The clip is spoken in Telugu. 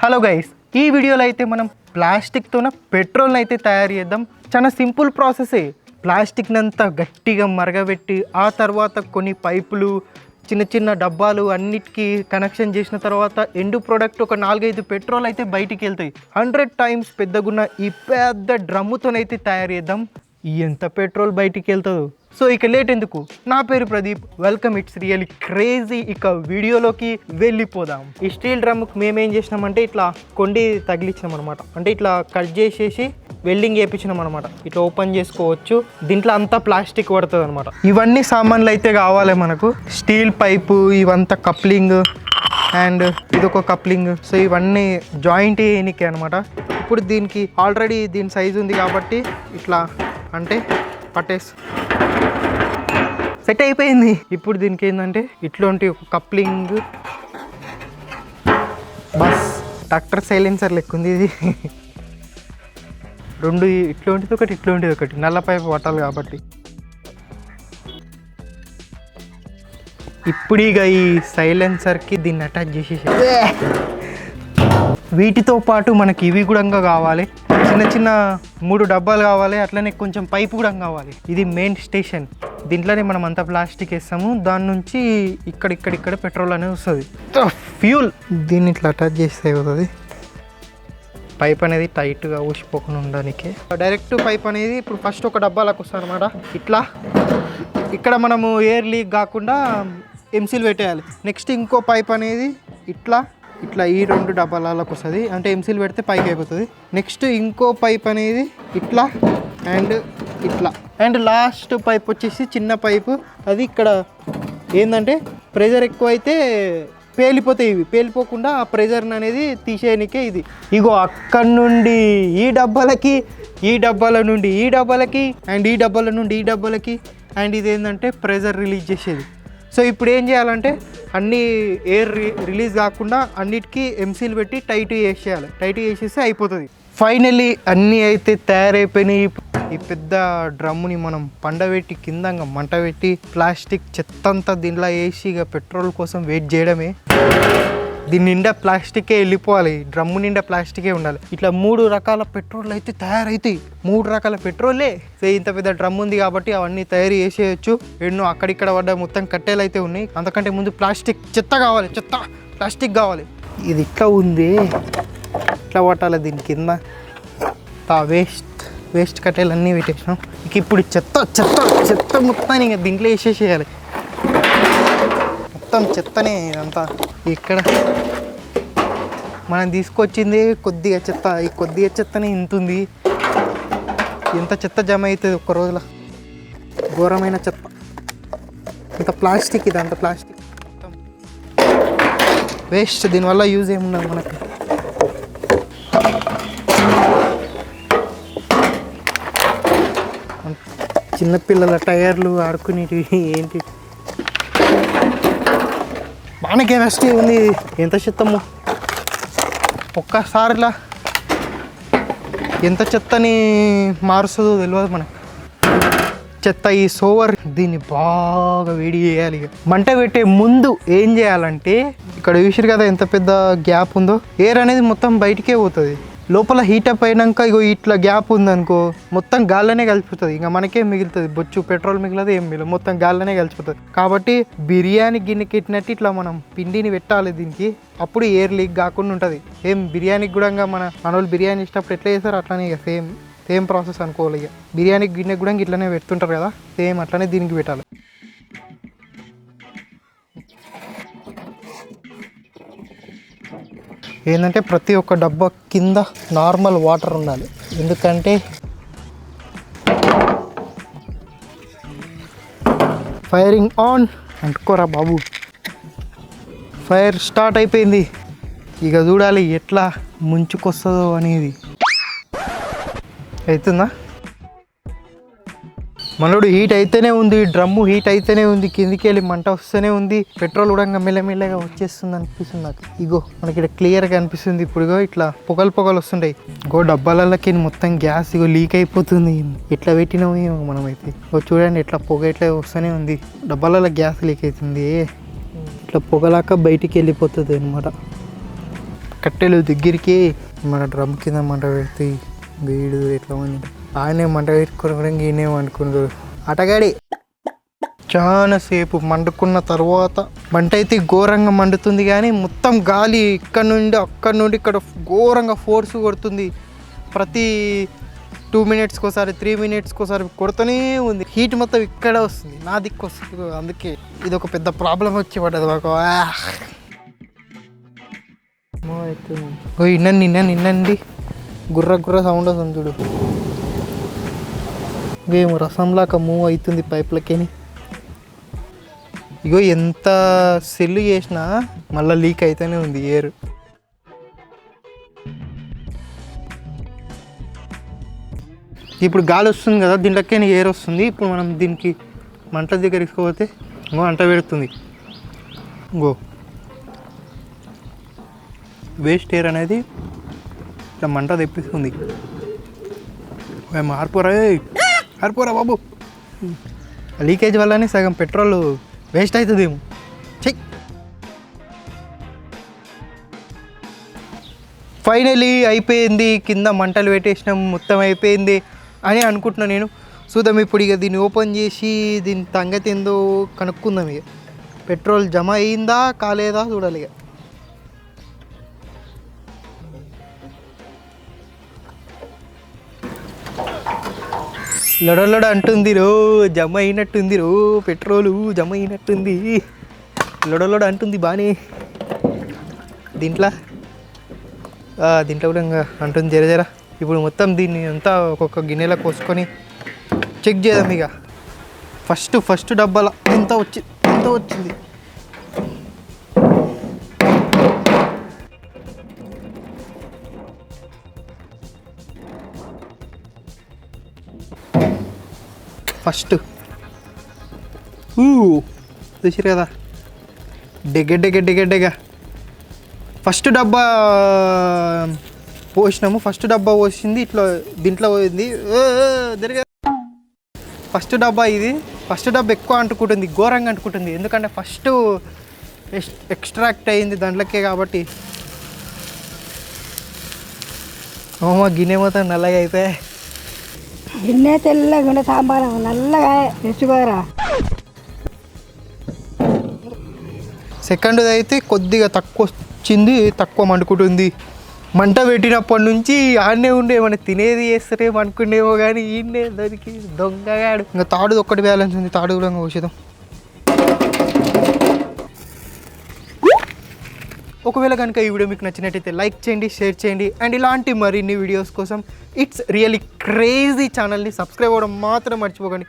హలో గైస్ ఈ వీడియోలో అయితే మనం ప్లాస్టిక్తోన పెట్రోల్ని అయితే తయారు చేద్దాం. చాలా సింపుల్ ప్రాసెసే. ప్లాస్టిక్నంతా గట్టిగా మరగబెట్టి ఆ తర్వాత కొన్ని పైపులు చిన్న చిన్న డబ్బాలు అన్నిటికీ కనెక్షన్ చేసిన తర్వాత ఎండు ప్రోడక్ట్ ఒక నాలుగైదు పెట్రోల్ అయితే బయటికి వెళ్తాయి హండ్రెడ్ టైమ్స్ పెద్దగున్న ఈ పెద్ద డ్రమ్ముతోనైతే తయారు చేద్దాం. ఎంత పెట్రోల్ బయటికి వెళ్తుందో సో ఇక లేట్ ఎందుకు? నా పేరు Pradeep. Welcome it's real crazy ఇక వీడియోలోకి వెళ్ళిపోదాం. ఈ స్టీల్ డ్రమ్కి మేమేం చేసినామంటే ఇట్లా కొండి తగిలించినాం అనమాట అంటే ఇట్లా కట్ చేసేసి వెల్డింగ్ వేయించినాం అనమాట ఇట్లా ఓపెన్ చేసుకోవచ్చు. దీంట్లో అంతా ప్లాస్టిక్ పడుతుంది అనమాట ఇవన్నీ సామాన్లు అయితే కావాలి మనకు. స్టీల్ పైపు ఇవంతా కప్లింగ్ అండ్ ఇదొక కప్లింగ్. సో ఇవన్నీ జాయింట్ చేయనికి అనమాట ఇప్పుడు దీనికి ఆల్రెడీ దీని సైజు ఉంది కాబట్టి ఇట్లా అంటే పట్టేసి. సెట్ అయిపోయింది. ఇప్పుడు దీనికి ఏంటంటే ఇట్లాంటి ఒక కప్లింగ్ బస్. ట్రాక్టర్ సైలెన్సర్ లెక్క ఉంది ఇది. రెండు ఇట్లాంటిది ఒకటి ఇట్లాంటిది ఒకటి. నల్ల పైపు పట్టాలి కాబట్టి. ఇప్పుడు ఇక ఈ సైలెన్సర్కి దీన్ని అటాచ్ చేసేసి వీటితో పాటు మనకి ఇవి కూడా కావాలి. చిన్న చిన్న మూడు డబ్బాలు కావాలి. అట్లనే కొంచెం పైపు కూడా కావాలి. ఇది మెయిన్ స్టేషన్. దీంట్లోనే మనం అంతా ప్లాస్టిక్ వేస్తాము. దాని నుంచి ఇక్కడ ఇక్కడ ఇక్కడ పెట్రోల్ అనేది వస్తుంది. ఫ్యూల్. దీన్ని ఇట్లా అటాచ్ చేస్తే అవుతుంది పైప్ అనేది టైట్గా ఊసిపోకుండా ఉండడానికి. డైరెక్ట్ పైప్ అనేది ఇప్పుడు ఫస్ట్ ఒక డబ్బాలకు వస్తుంది అనమాట ఇట్లా. ఇక్కడ మనము ఎయిర్ లీక్ కాకుండా ఎంసీల్ పెట్టేయాలి. నెక్స్ట్ ఇంకో పైప్ అనేది ఇట్లా. ఇట్లా ఈ రెండు డబ్బాలకు వస్తుంది. అంటే ఎంసీల్ పెడితే పైకి అయిపోతుంది. నెక్స్ట్ ఇంకో పైప్ అనేది ఇట్లా అండ్ ఇట్లా. అండ్ లాస్ట్ పైప్ వచ్చేసి చిన్న పైపు అది ఇక్కడ ఏంటంటే ప్రెజర్ ఎక్కువ అయితే పేలిపోతాయి ఇవి. పేలిపోకుండా ఆ ప్రెజర్ని అనేది తీసేయనికే ఇది. ఇగో అక్కడి నుండి ఈ డబ్బాలకి ఈ డబ్బాల నుండి ఈ డబ్బాలకి అండ్ ఈ డబ్బాల నుండి ఈ డబ్బాలకి అండ్ ఇది ఏంటంటే ప్రెజర్ రిలీజ్ చేసేది. సో ఇప్పుడు ఏం చేయాలంటే అన్ని ఎయిర్ రిలీజ్ కాకుండా అన్నిటికీ ఎంసీలు పెట్టి టైట్ వేసేయాలి టైట్ వేసేస్తే అయిపోతుంది. ఫైనల్లీ అన్నీ అయితే తయారైపోయినాయి. ఈ పెద్ద డ్రమ్ముని మనం పండబెట్టి కిందంగా మంట పెట్టి ప్లాస్టిక్ చెత్త అంతా దీనిలో వేసి ఇక పెట్రోల్ కోసం వెయిట్ చేయడమే. దీని నిండా ప్లాస్టికే వెళ్ళిపోవాలి. డ్రమ్ము నిండా ప్లాస్టికే ఉండాలి. ఇట్లా మూడు రకాల పెట్రోల్ అయితే తయారైతాయి. మూడు రకాల పెట్రోలే. సో ఇంత పెద్ద డ్రమ్ ఉంది కాబట్టి అవన్నీ తయారు చేసేయచ్చు. ఎన్నో అక్కడిక్కడ పడ్డ మొత్తం కట్టెలు అయితే ఉన్నాయి. అంతకంటే ముందు ప్లాస్టిక్ చెత్త కావాలి. చెత్త ప్లాస్టిక్ కావాలి. ఇది ఇట్లా ఉంది. ఇట్లా పట్టాలి దీని కింద. తా వేస్ట్. వేస్ట్ కట్టెలు అన్నీ పెట్టేసినాం. ఇక ఇప్పుడు చెత్త చెత్త చెత్త మొత్తాన్ని ఇంకా దీంట్లో వేసేసేయాలి. మొత్తం చెత్తనే ఇదంతా. ఇక్కడ మనం తీసుకొచ్చింది కొద్దిగా చెత్త ఈ కొద్దిగా చెత్తనే ఇంత ఉంది ఎంత చెత్త జమ అవుతుంది ఒక్క రోజులో? ఘోరమైన చెత్త. ఇంత ప్లాస్టిక్ ఇది అంత ప్లాస్టిక్. వేస్ట్ దీనివల్ల యూజ్ ఏమున్నది మనకి. చిన్నపిల్లల టైర్లు ఆడుకునేటివి ఏంటి? బాగానే కెమిస్ట్రీ ఉంది ఎంత ఒక్కసారిలా ఎంత చెత్తని మారుస్తుందో తెలియదు మనకు. చెత్త ఈ సోవర్ దీన్ని బాగా వేడి చేయాలి. మంట పెట్టే ముందు ఏం చేయాలంటే ఇక్కడ చూసారు కదా ఎంత పెద్ద గ్యాప్ ఉందో ఎయిర్ అనేది మొత్తం బయటికే పోతుంది. లోపల హీటప్ అయినాక ఇగో ఇట్లా గ్యాప్ ఉందనుకో మొత్తం గాల్లోనే కలిసిపోతుంది. ఇంకా మనకే మిగులుతుంది. బొచ్చు పెట్రోల్ మిగిలదు ఏం మిగలదు. మొత్తం గాల్లోనే కలిసిపోతుంది. కాబట్టి బిర్యానీ గిన్నెకి పెట్టినట్టు ఇట్లా మనం పిండిని పెట్టాలి దీనికి. అప్పుడు ఎయిర్ లీక్ కాకుండా ఉంటుంది. ఏం బిర్యానీకి కూడా మన మనోళ్ళు బిర్యానీ ఇచ్చినప్పుడు ఎట్లా చేస్తారు అట్లానే ఇక సేమ్ సేమ్ ప్రాసెస్ అనుకోవాలి ఇక బిర్యానీ గిన్నె కూడా ఇట్లానే పెడుతుంటారు కదా. సేమ్ అట్లనే దీనికి పెట్టాలి. ఏంటంటే ప్రతి ఒక్క డబ్బా కింద నార్మల్ వాటర్ ఉండాలి. ఎందుకంటే ఫైరింగ్ ఆన్ అంటుకోరా బాబు. ఫైర్ స్టార్ట్ అయిపోయింది. ఇక చూడాలి ఎట్లా ముంచుకొస్తుందో అనేది. అవుతుందా మనోడు హీట్ అయితేనే ఉంది డ్రమ్ము హీట్ అయితేనే ఉంది కిందికి వెళ్ళి మంట వస్తూనే ఉంది పెట్రోల్ కూడా మెల్లమెల్లగా వచ్చేస్తుంది అనిపిస్తుంది నాకు. ఇగో మనకి ఇక్కడ క్లియర్గా అనిపిస్తుంది ఇప్పుడుగో ఇట్లా పొగలు పొగలు వస్తుంటాయి. గో డబ్బాలకి మొత్తం గ్యాస్ ఇగో లీక్ అయిపోతుంది. ఎట్లా పెట్టినాము ఏమో మనమైతే. ఇగో చూడండి ఎట్లా పొగ ఇట్లా వస్తూనే ఉంది. డబ్బాలలో గ్యాస్ లీక్ అవుతుంది ఇట్లా పొగలాక బయటికి వెళ్ళిపోతుంది అనమాట కట్టెలు దగ్గరికి మన డ్రమ్ కింద మంట పెడితే వీడు ఎట్లా ఉంది ఆయనే మంట పెట్టుకుని ఈయనే అనుకున్నారు అటగాడి. చాలాసేపు మండుకున్న తర్వాత మంట అయితే ఘోరంగా మండుతుంది కానీ మొత్తం గాలి ఇక్కడ నుండి అక్కడ నుండి ఇక్కడ ఘోరంగా ఫోర్స్ కొడుతుంది. ప్రతి టూ మినిట్స్కి ఒకసారి త్రీ మినిట్స్కి ఒకసారి కొడుతూనే ఉంది. హీట్ మొత్తం ఇక్కడే వస్తుంది నా దిక్కు వస్తుంది. అందుకే ఇది ఒక పెద్ద ప్రాబ్లం వచ్చి పడ్డది మాకు. ఆ! నిన్న నిన్నండి ఓ గుర్ర గుర్ర సౌండ్ వస్తుంది చూడు. ఏమో రసంలాగా మూవ్ అవుతుంది పైప్లకేని? ఇగో ఎంత సెల్లు చేసినా మళ్ళీ లీక్ అయితేనే ఉంది ఎయిర్ ఇప్పుడు గాలి వస్తుంది కదా దీంట్లోకే ఎయిర్ వస్తుంది. ఇప్పుడు మనం దీనికి మంట దగ్గర తీసుకుపోతే ఇంకో అంట పెడుతుంది. ఇంకో. వేస్ట్ ఎయిర్ అనేది ఇట్లా మంట తెప్పిస్తుంది. మార్పు మార్పురా సరిపోరా బాబు. లీకేజ్ వల్లనే సగం పెట్రోల్ వేస్ట్ అవుతుందేమో చెక్ ఫైనలీ అయిపోయింది కింద మంటలు పెట్టేసినాం మొత్తం అయిపోయింది అని అనుకుంటున్నా నేను. చూద్దాం ఇప్పుడు ఇక దీన్ని ఓపెన్ చేసి దీని తంగతి ఏందో కనుక్కుందాం ఇక. పెట్రోల్ జమ అయిందా కాలేదా చూడాలి ఇక. లొడలొడ అంటుంది రో జమ అయినట్టుంది రో పెట్రోలు జమ అయినట్టుంది లొడలొడ అంటుంది బాగానే దీంట్లో? దీంట్లో కూడా ఇంకా అంటుంది జర జర. ఇప్పుడు మొత్తం దీన్ని అంతా ఒక్కొక్క గిన్నెలో కోసుకొని చెక్ చేద్దాం ఇక. ఫస్ట్ ఫస్ట్ డబ్బాల ఎంత వచ్చి ఎంత వచ్చింది? ఫస్ట్. ఊ చూసారు కదా. డెగ్గ డెగ్గ డెగ్గ డెగ్గ ఫస్ట్ డబ్బా పోసినాము. ఫస్ట్ డబ్బా పోసింది ఇట్లా దీంట్లో పోయింది. ఫస్ట్ డబ్బా ఇది. ఫస్ట్ డబ్బా ఎక్కువ అంటుకుంటుంది ఘోరంగా అంటుకుంటుంది. ఎందుకంటే ఫస్ట్ ఎక్స్ట్రాక్ట్ అయింది దాంట్లోకే కాబట్టి. ఓమా గిన్నె మొత్తం నల్లగా అయిపోయాయి గిన్నె తెల్లగా ఉండే సాంబారం నల్లగా తెచ్చుకోరా సెకండ్ అయితే కొద్దిగా తక్కువ వచ్చింది తక్కువ మండుకుంటుంది. మంట పెట్టినప్పటి నుంచి ఆడనే ఉండే మన తినేది చేస్తారేమో అనుకునేమో కానీ ఈయనే దొరికి దొంగగాడు. ఇంకా తాడు ఒక్కటి బ్యాలెన్స్ ఉంది తాడు కూడా ఇంకా ఒకవేళ కనుక ఈ వీడియో మీకు నచ్చినట్టయితే లైక్ చేయండి షేర్ చేయండి అండ్ ఇలాంటి మరిన్ని వీడియోస్ కోసం ఇట్స్ రియలీ క్రేజీ ఛానల్ని సబ్స్క్రైబ్ అవ్వడం మాత్రం మర్చిపోకండి.